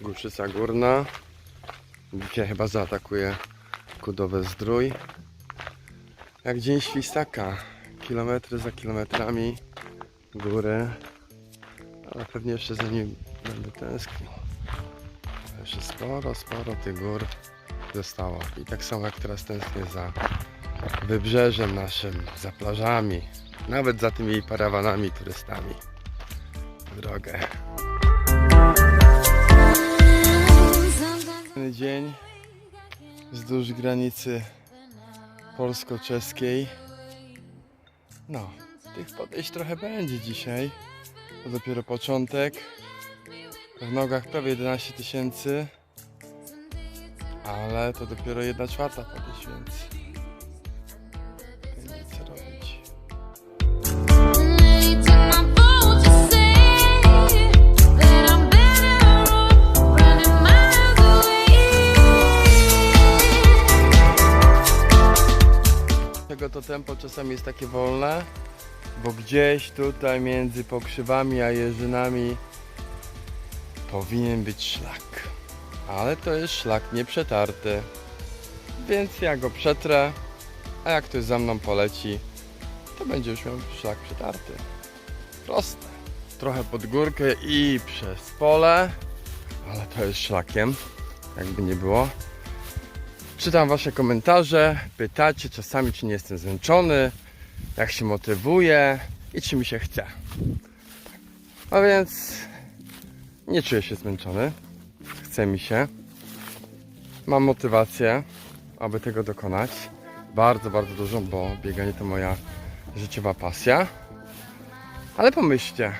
Górczyca Górna. Dzisiaj chyba zaatakuje Kudowe Zdrój. Jak dzień świstaka. Kilometry za kilometrami góry. Ale pewnie jeszcze za nim będę tęsknił. Jeszcze sporo, sporo tych gór zostało. I tak samo jak teraz tęsknię za wybrzeżem naszym, za plażami. Nawet za tymi parawanami turystami. Drogę. Wzdłuż granicy polsko-czeskiej. No, tych podejść trochę będzie dzisiaj. To dopiero początek. W nogach prawie 11 tysięcy. Ale to dopiero 1 czwarta podejść, więc to tempo czasami jest takie wolne, bo gdzieś tutaj między pokrzywami a jeżynami powinien być szlak. Ale to jest szlak nieprzetarty, więc ja go przetrę, a jak ktoś za mną poleci, to będzie już miał szlak przetarty. Proste. Trochę pod górkę i przez pole, ale to jest szlakiem, jakby nie było. Czytam Wasze komentarze, pytacie czasami, czy nie jestem zmęczony, jak się motywuję i czy mi się chce. A więc nie czuję się zmęczony, chce mi się. Mam motywację, aby tego dokonać. Bardzo, bardzo dużo, bo bieganie to moja życiowa pasja. Ale pomyślcie,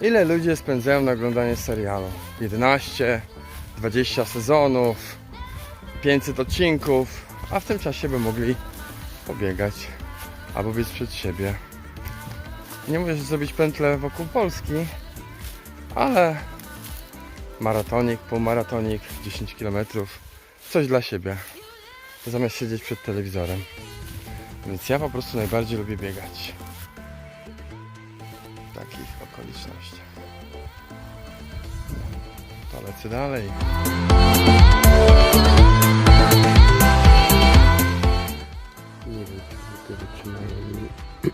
ile ludzie spędzają na oglądanie serialu? 11, 20 sezonów, 500 odcinków, a w tym czasie by mogli pobiegać albo biec przed siebie. Nie mówię, że zrobić pętlę wokół Polski, ale maratonik, półmaratonik, 10 km, coś dla siebie, zamiast siedzieć przed telewizorem. Więc ja po prostu najbardziej lubię biegać w takich okolicznościach. To lecę dalej.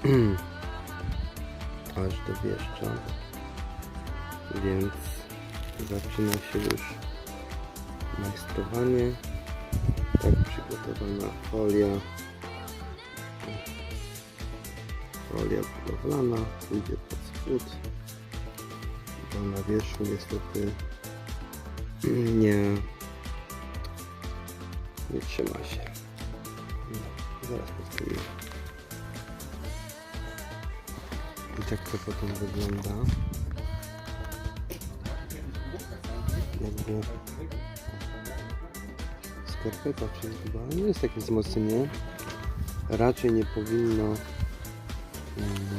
aż do wieszcza. Więc zaczyna się już majstrowanie. Tak przygotowana folia. Folia budowlana pójdzie pod spód. Bo na wierzchu niestety nie, nie trzyma się. No, zaraz postawimy. I tak to potem wygląda. Jakby skarpeta przez dwa. Nie jest takie wzmocnienie. Raczej nie powinno mm,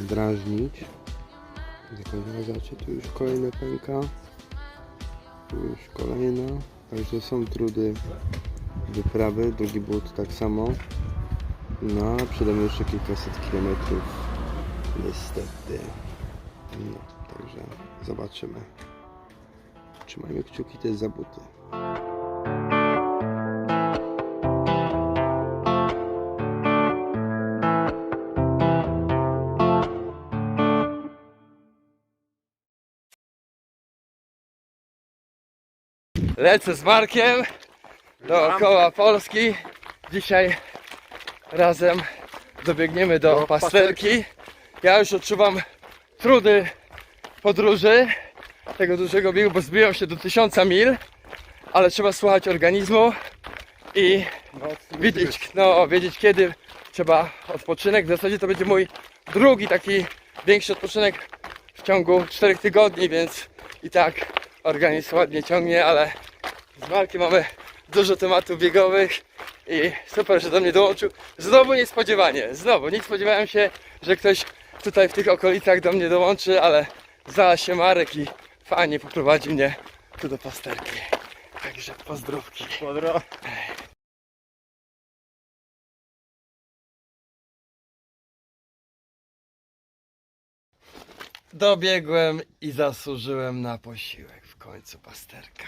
drażnić. Zakończę, zobaczcie, tu już kolejna pęka. Tu już kolejna. Także są trudy wyprawy. Drugi but tak samo. No, przede mną jeszcze kilkaset kilometrów. Niestety. No, także zobaczymy. Trzymajmy kciuki też za buty. Lecę z Markiem dookoła Polski. Dzisiaj razem dobiegniemy do pasterki. Ja już odczuwam trudy podróży, tego dużego biegu, bo zbiłem się do 1000 mil, ale trzeba słuchać organizmu i wiedzieć, no, wiedzieć kiedy trzeba odpoczynek. W zasadzie to będzie mój drugi taki większy odpoczynek w ciągu 4 tygodni, więc i tak organizm ładnie ciągnie, ale z Markiem mamy dużo tematów biegowych i super, że do mnie dołączył. Znowu niespodziewanie, znowu nie spodziewałem się, że ktoś tutaj w tych okolicach do mnie dołączy, ale znalazł się Marek i fajnie poprowadzi mnie tu do pasterki. Także pozdrówki. Kwadro. Dobiegłem i zasłużyłem na posiłek. W końcu pasterka.